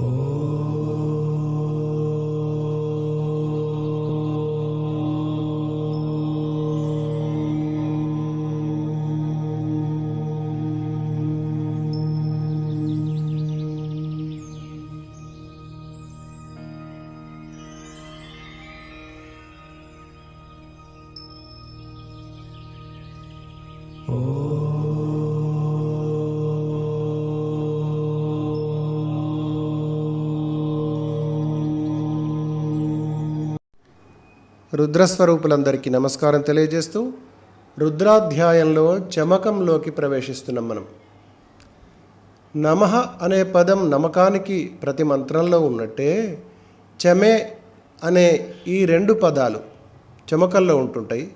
Oh. రుద్రస్వరూపులందరికీ నమస్కారం తెలియజేస్తూ రుద్రాధ్యాయంలో చమకంలోకి ప్రవేశిస్తున్నాం మనం. నమః అనే పదం నమకానికి ప్రతి మంత్రంలో ఉన్నట్టే చమే అనే ఈ రెండు పదాలు చమకంలో ఉంటుంటాయి.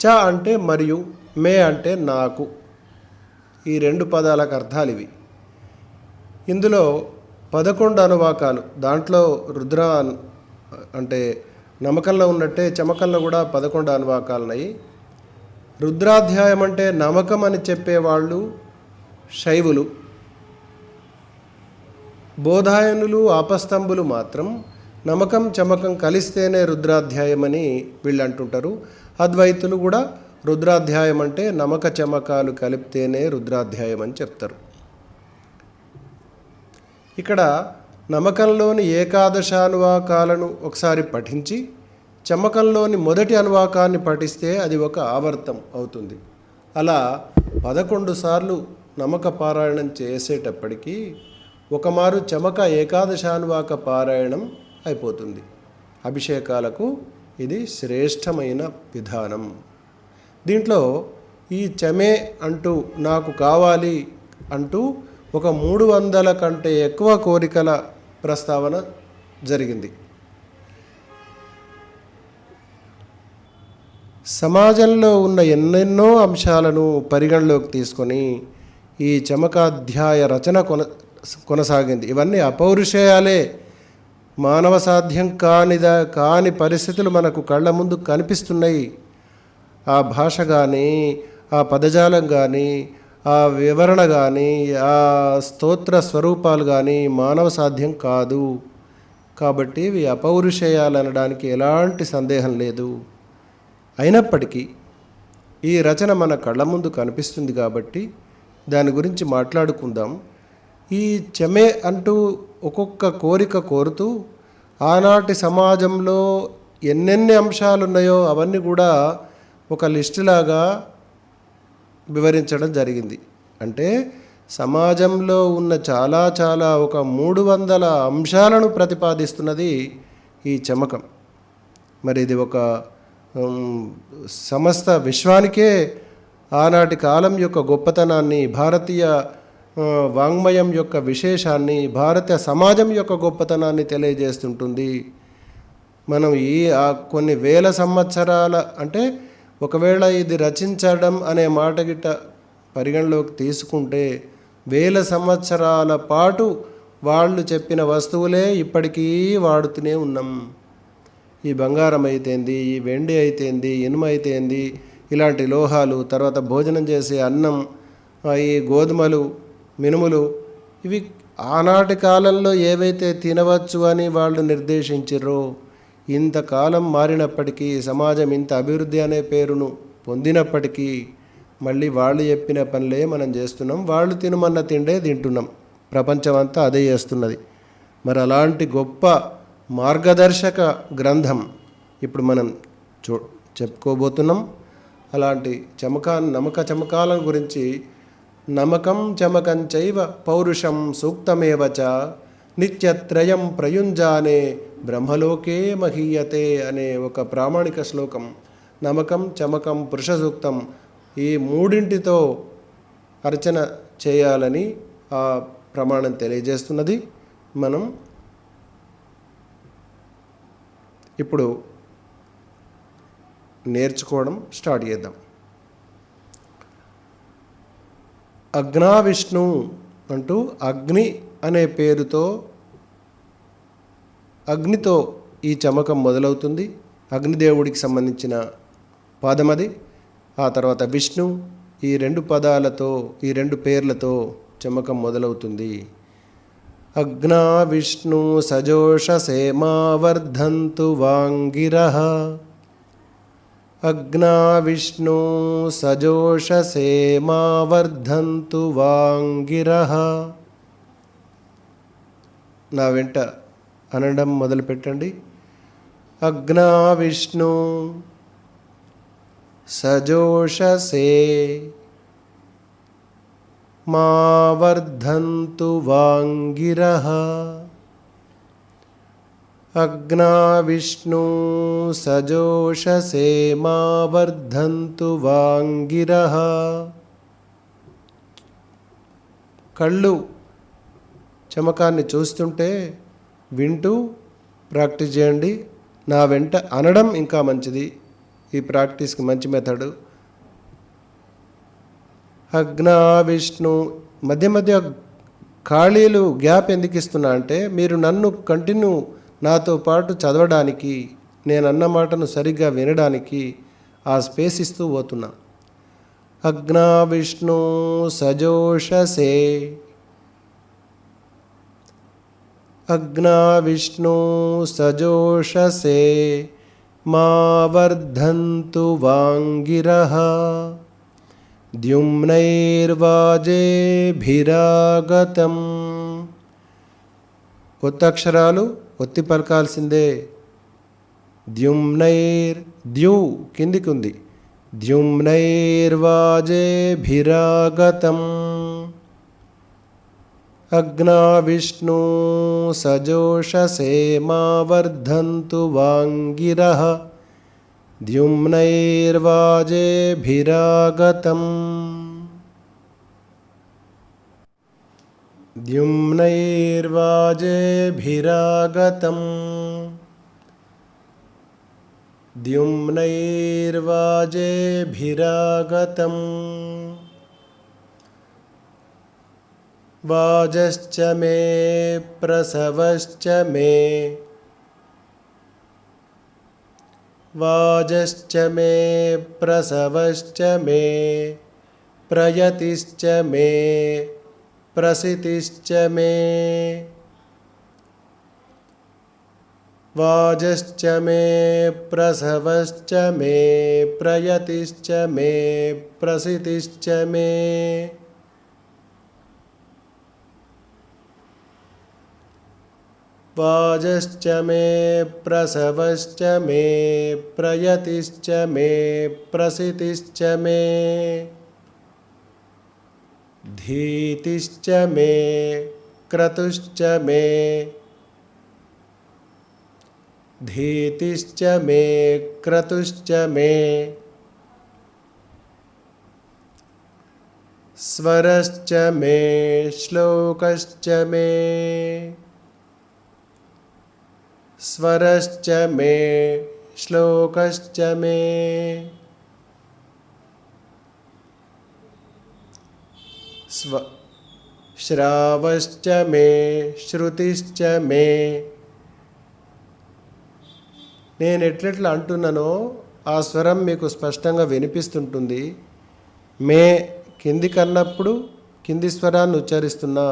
చ అంటే మరియు మే అంటే నాకు. ఈ రెండు పదాలకు అర్థాలు ఇవి. ఇందులో పదకొండు అనువాకాలు దాంట్లో రుద్ర అంటే నమ్మకంలో ఉన్నట్టే చమకంలో కూడా పదకొండు అనువాకాలు ఉన్నాయి రుద్రాధ్యాయం అంటే నమ్మకం అని చెప్పేవాళ్ళు శైవులు. బోధాయనులు ఆపస్తంభులు మాత్రం నమ్మకం చమకం కలిస్తేనే రుద్రాధ్యాయం అని వీళ్ళు అంటుంటారు అద్వైతులు కూడా రుద్రాధ్యాయం అంటే నమక చమకాలు కలిపితేనే రుద్రాధ్యాయం అని చెప్తారు. ఇక్కడ నమ్మకంలోని ఏకాదశ అనువాకాలను ఒకసారి పఠించి చమ్మకంలోని మొదటి అనువాకాన్ని పఠిస్తే అది ఒక ఆవర్తం అవుతుంది. అలా పదకొండు సార్లు నమ్మక పారాయణం చేసేటప్పటికీ ఒకమారు చమక ఏకాదశానువాక పారాయణం అయిపోతుంది. అభిషేకాలకు ఇది శ్రేష్టమైన విధానం. దీంట్లో ఈ చమే అంటూ నాకు కావాలి అంటూ ఒక మూడు వందల కంటే ఎక్కువ కోరికల ప్రస్తావన జరిగింది. సమాజంలో ఉన్న ఎన్నెన్నో అంశాలను పరిగణలోకి తీసుకొని ఈ చమకాధ్యాయ రచన కొన కొనసాగింది. ఇవన్నీ అపౌరుషేయాలే. మానవ సాధ్యం కానిదా కాని పరిస్థితులు మనకు కళ్ళ ముందు కనిపిస్తున్నాయి. ఆ భాష కానీ ఆ పదజాలం కానీ ఆ వివరణ కానీ ఆ స్తోత్ర స్వరూపాలు కానీ మానవ సాధ్యం కాదు. కాబట్టి ఇవి అపౌరుషేయాలనడానికి ఎలాంటి సందేహం లేదు. అయినప్పటికీ ఈ రచన మన కళ్ళ ముందు కనిపిస్తుంది కాబట్టి దాని గురించి మాట్లాడుకుందాం. ఈ చెమే అంటూ ఒక్కొక్క కోరిక కోరుతూ ఆనాటి సమాజంలో ఎన్నెన్ని అంశాలు ఉన్నాయో అవన్నీ కూడా ఒక లిస్టులాగా వివరించడం జరిగింది. అంటే సమాజంలో ఉన్న చాలా చాలా ఒక మూడు వందల అంశాలను ప్రతిపాదిస్తున్నది ఈ చమకం. మరి ఇది ఒక సమస్త విశ్వానికే ఆనాటి కాలం యొక్క గొప్పతనాన్ని భారతీయ వాంగ్మయం యొక్క విశేషాన్ని భారతీయ సమాజం యొక్క గొప్పతనాన్ని తెలియజేస్తుంటుంది. మనం ఈ ఆ కొన్ని వేల సంవత్సరాల అంటే ఒకవేళ ఇది రచించడం అనే మాట గిట్ట పరిగణలోకి తీసుకుంటే వేల సంవత్సరాల పాటు వాళ్ళు చెప్పిన వస్తువులే ఇప్పటికీ వాడుతూనే ఉన్నాం. ఈ బంగారం అయితేంది ఈ వెండి అయితేంది ఇనుము అయితేంది ఇలాంటి లోహాలు తర్వాత భోజనం చేసే అన్నం ఈ గోధుమలు మినుములు ఇవి ఆనాటి కాలంలో ఏవైతే తినవచ్చు అని వాళ్ళు నిర్దేశించారో ఇంతకాలం మారినప్పటికీ సమాజం ఇంత అభివృద్ధి అనే పేరును పొందినప్పటికీ మళ్ళీ వాళ్ళు చెప్పిన పనులే మనం చేస్తున్నాం. వాళ్ళు తినమన్న తిండే తింటున్నాం. ప్రపంచం అంతా అదే చేస్తున్నది. మరి అలాంటి గొప్ప మార్గదర్శక గ్రంథం ఇప్పుడు మనం చూ చెప్పుకోబోతున్నాం. అలాంటి చమకా నమక చమకాల గురించి నమకం చమకం చైవ పౌరుషం సూక్తమేవ నిత్యత్రయం ప్రయుంజానే బ్రహ్మలోకే మహీయతే అనే ఒక ప్రామాణిక శ్లోకం. నమకం చమకం పురుష సూక్తం ఈ మూడింటితో అర్చన చేయాలని ఆ ప్రమాణం తెలియజేస్తున్నది. మనం ఇప్పుడు నేర్చుకోవడం స్టార్ట్ చేద్దాం. అగ్నా విష్ణు అంటూ అగ్ని అనే పేరుతో అగ్నితో ఈ చమకం మొదలవుతుంది. అగ్నిదేవుడికి సంబంధించిన పాదమది ఆ తర్వాత విష్ణు ఈ రెండు పదాలతో ఈ రెండు పేర్లతో చమకం మొదలవుతుంది. అగ్నా విష్ణు సజోష సేమావర్ధంతు వాంగిర. అగ్నా విష్ణు సజోష సేమావర్ధంతు వాంగిరహ నా వెంట అనడం మొదలు పెట్టండి అగ్నా విష్ణు సజోషసే మా వర్ధంతు వాంగిర. అగ్నా విష్ణు సజోషసే మా వర్ధంతు వాంగిర. కళ్ళు చమకాన్ని చూస్తుంటే వింటూ ప్రాక్టీస్ చేయండి. నా వెంట అనడం ఇంకా మంచిది. ఈ ప్రాక్టీస్కి మంచి మెథడు. అగ్న విష్ణు మధ్య మధ్య ఖాళీలు గ్యాప్ ఎందుకు ఇస్తున్నా అంటే మీరు నన్ను కంటిన్యూ నాతో పాటు చదవడానికి నేను అన్న మాటను సరిగ్గా వినడానికి ఆ స్పేస్ ఇస్తూ పోతున్నా. అగ్నా విష్ణు సజోషసే. అగ్నా విష్ణు సజోషసే మా వర్ధन्तు వాంగిరः ద్యుమ్నైర్వాజేభిరాగతం ఒత్తక్షరాలు ఒత్తి పలకాల్సిందే. ద్యుమ్నైర్ ద్యు కిందికి ఉంది ద్యుమ్నైర్వాజేభిరాగతం. అగ్నా విష్ణు సజోషసే మా వర్ధन्तు వాంగిరः ద్యుమ్నైర్వాజేభిరాగతం ద్యుమ్నైర్వాజేభిరాగతం ద్యుమ్నైర్వాజేభిరాగతం वाजश्च मे प्रसवश्च मे। वाजश्च मे प्रसवश्च मे प्रयतिश्च मे प्रसितिश्च मे। वाजश्च मे प्रसवश्च मे प्रयतिश्च मे प्रसितिश्च मे वाजश्च मे प्रसवश्च मे प्रयतिश्च मे प्रसितिश्च मे धीतिश्च मे क्रतुश्च मे धीतिश्च मे क्रतुश्च मे स्वरश्च मे श्लोकश्च मे स्वरश्च मे श्लोकश्च मे स्व श्रावश्च मे श्रुतिश्च मे నేను ఎట్లెట్లా అంటున్నానో ఆ స్వరం మీకు స్పష్టంగా వినిపిస్తుంటుంది మే కింది కన్నప్పుడు కింది స్వరాన్ని ఉచ్చరిస్తున్నా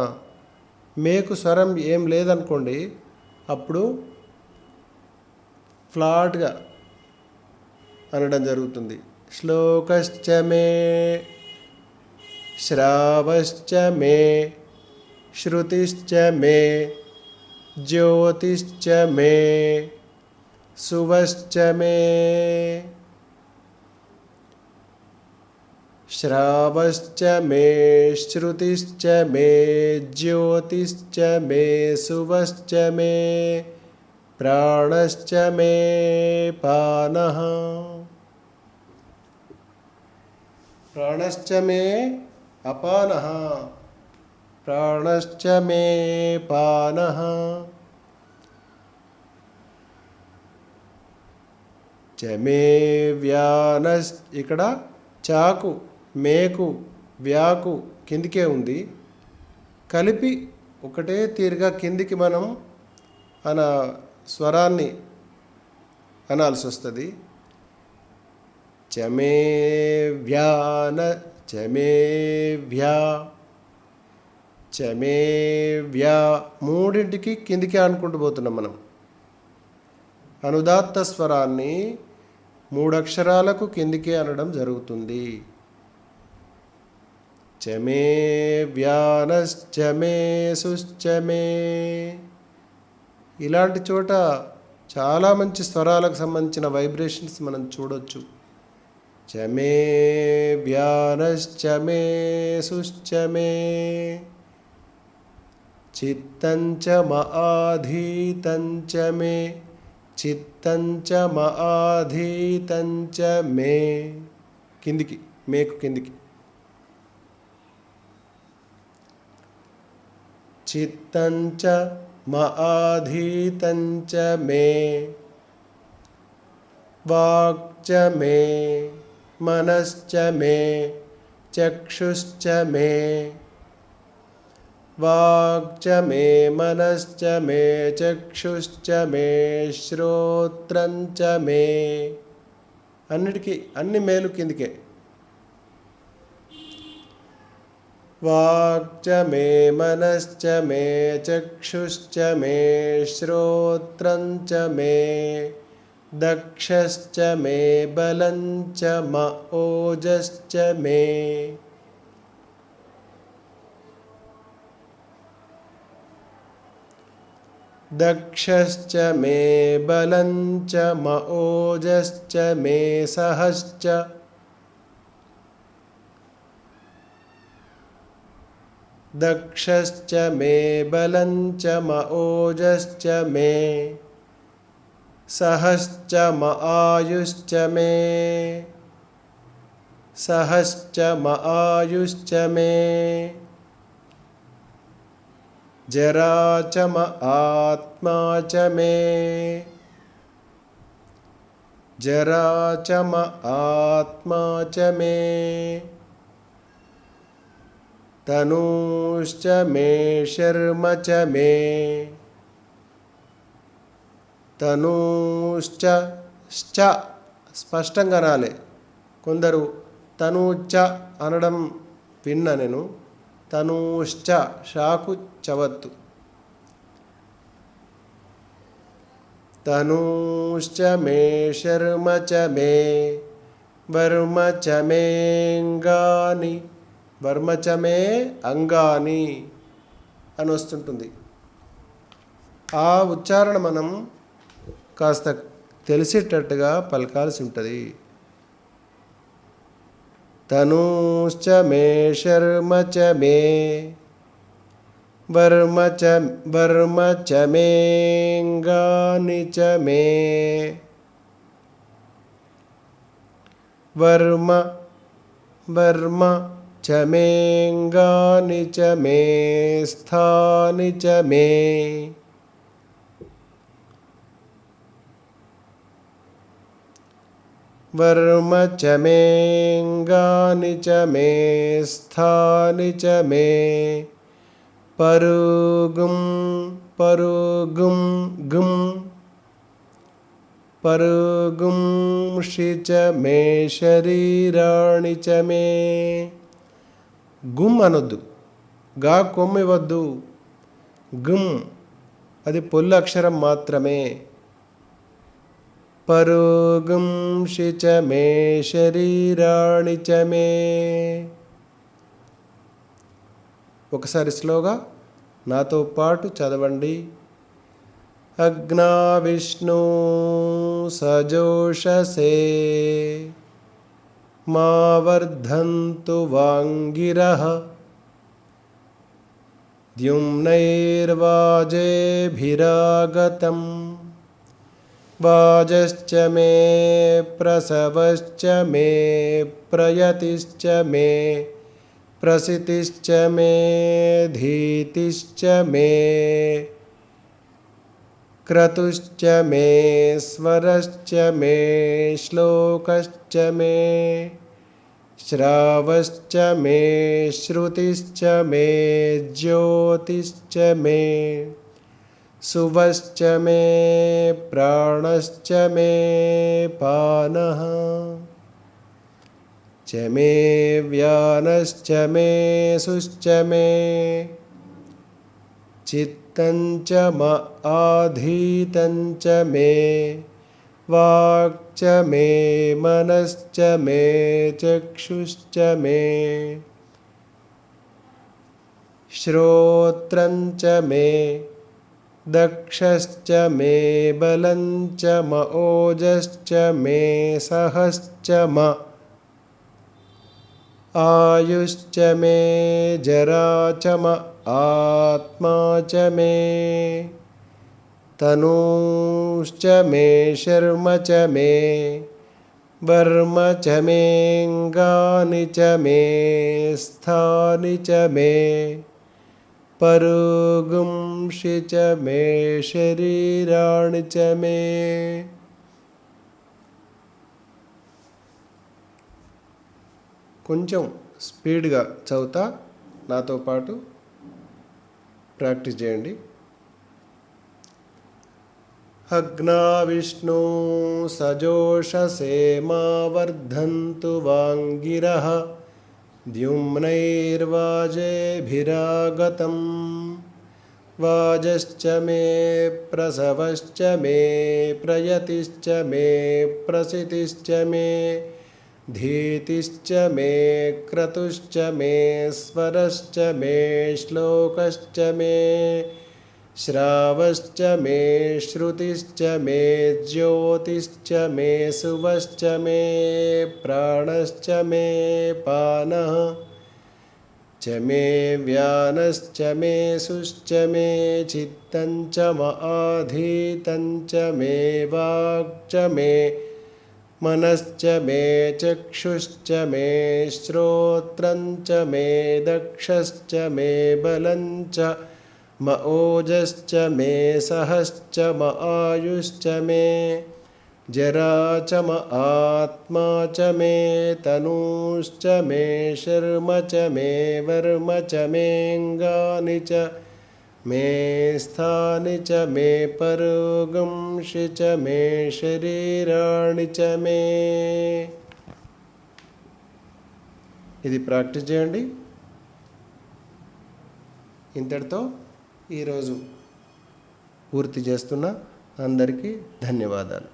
మేకు స్వరం ఏం లేదనుకోండి అప్పుడు ఫ్లాట్గా అనడం జరుగుతుంది శ్లోకశ్చ మే శ్రావశ్చ మే శృతిశ్చ మే జ్యోతిశ్చ మే సువశ్చ మే श्रावश्च मे श्रुतिश्च मे ज्योतिश्च मे सुवश्च मे ప్రాణశ్చ మే పాన ప్రాణశ్చ మే అపాన ప్రాణశ్చ మే పాన చ వ్యానస్ ఇక్కడ చాకు మేకు వ్యాకు కిందికే ఉంది. కలిపి ఒకటే తీరుగా కిందికి మనం అలా స్వరాన్ని అనాల్సి వస్తుంది. చమే వ్యాన చమే వ్యా చమే వ్యా మూడింటికి కిందికి అనుకుంటూ పోతున్నాం మనం. అనుదాత్త స్వరాన్ని మూడు అక్షరాలకు కిందికి అనడం జరుగుతుంది. చమే వ్యానశ్చమే సుశ్చమే ఇలాంటి చోట చాలా మంచి స్వరాలకు సంబంధించిన వైబ్రేషన్స్ మనం చూడొచ్చు. చమే వ్యానశ్చమే సుశ్చమే చిత్తంచ మఆధీతంచ మే చిత్తంచ మఆధీతంచ మే కిందికి మేకు కిందికి. చిత్తంచ మఆధీతంచ మే వాక్చ మే మనశ్చ మే చక్షుశ్చ మే వాక్చ మే మనశ్చ మే చక్షుశ్చ మే శ్రోత్రంచ మే అన్నిటికీ అన్ని మేలు కిందికే वाक्च मे मनश्च मे चक्षुश्च मे श्रोत्रं च मे दक्षश्च मे बलञ्च म ओजश्च मे। दक्षश्च मे बलञ्च म ओजश्च मे सहश्च दक्षश्च मे बलञ्च म ओजश्च मे सहश्च म आयुश्च मे सहश्च म आयुश्च मे जरा च म आत्मा च मे जरा च म आत्मा च मे तनूश्च मे शर्म च मे తనూశ్చ శ్చ స్పష్టంగా రాలే కొందరు తనూచ అనడం విన్నా నేను తనూశ్చ షాకు చవత్తు తనూశ్చ మే శర్మ చ మే వర్మ చ మేంగాని వర్మ మే అంగాని అని వస్తుంటుంది. ఆ ఉచ్చారణ మనం కాస్త తెలిసేటట్టుగా పలకాల్సి ఉంటుంది. తనూశ్చ మే శర్మ చ మే వర్మ చ వర్మ చ మేంగాని చ మే వర్మ వర్మ च मेङ्गानि च मे स्थानि च मे। वर्म च मेङ्गानि च मे स्थानि च मे। परुगुं परुगुं गुं। परुगुंषि च मे शरीराणि च मे। గుమ్ అనొద్దు. గా కొమ్మివద్దు గుమ్ అది పొల్లు అక్షరం మాత్రమే. పరోగంషి చ మే శరీరాణి చ మే. ఒకసారి స్లోగా నాతో పాటు చదవండి. అగ్నా విష్ణు సజోషసే. मा वर्धन्तु वाङ्गिरः। द्युम्नैर्वाजेभिरागतं वाजश्च मे प्रसवश्च मे प्रयतिश्च मे प्रसितिश्च मे धीतिश्च मे। क्रतुश्च मे, स्वरश्च मे, श्लोकश्च मे, श्रावश्च मे, श्रुतिश्च मे, ज्योतिश्च मे, सुवश्च मे, प्राणश्च मे, पानः, च मे, व्यानश्च मे, सुश्च मे चित्तञ्च म आधीतञ्च मे वाक्च मे, मनश्च मे, चक्षुश्च मे। श्रोत्रञ्च मे, दक्षश्च मे बलञ्च म, ओजश्च मे, सहश्च म। आयुश्च मे, जरा च म। आत्मा च मे तनूश्च मे शर्म च मे वर्म च मेऽङ्गानि च मे स्थानि च मे परुगुंषि च मे शरीराणि च मे కొంచెం స్పీడ్గా చదువుతా నాతో పాటు ప్రాక్టీస్ చేయండి अग्ना विष्णु सजोषसे मा वर्धन्तु वाङ्गिरः द्युम्नैर्वाजेभिरागतं वाजश्च मे प्रसवश्च मे प्रयतिश्च मे प्रसितिश्च मे धीतिश्च मे क्रतुश्च मे स्वरश्च मे श्लोकश्च मे श्रावश्च मे श्रुतिश्च मे ज्योतिश्च मे सुवश्च मे प्राणश्च मे पानः च मे व्यानश्च मे सुश्च मे चित्तं च म मे वाक् मे मनश्च मे चक्षुश्च मे श्रोत्रं च मे दक्षश्च मे बलं च म ओजश्च मे सहश्च म आयुश्च मे जरा च म आत्मा च मे तनूश्च मे शर्म च मे वर्म च मेऽङ्गानि च मे स्थानि च मे परोगंषि च मे శరీరాణి చ మే ఇది ప్రాక్టీస్ చేయండి ఇంతటితో ఈరోజు పూర్తి చేస్తున్నా అందరికీ ధన్యవాదాలు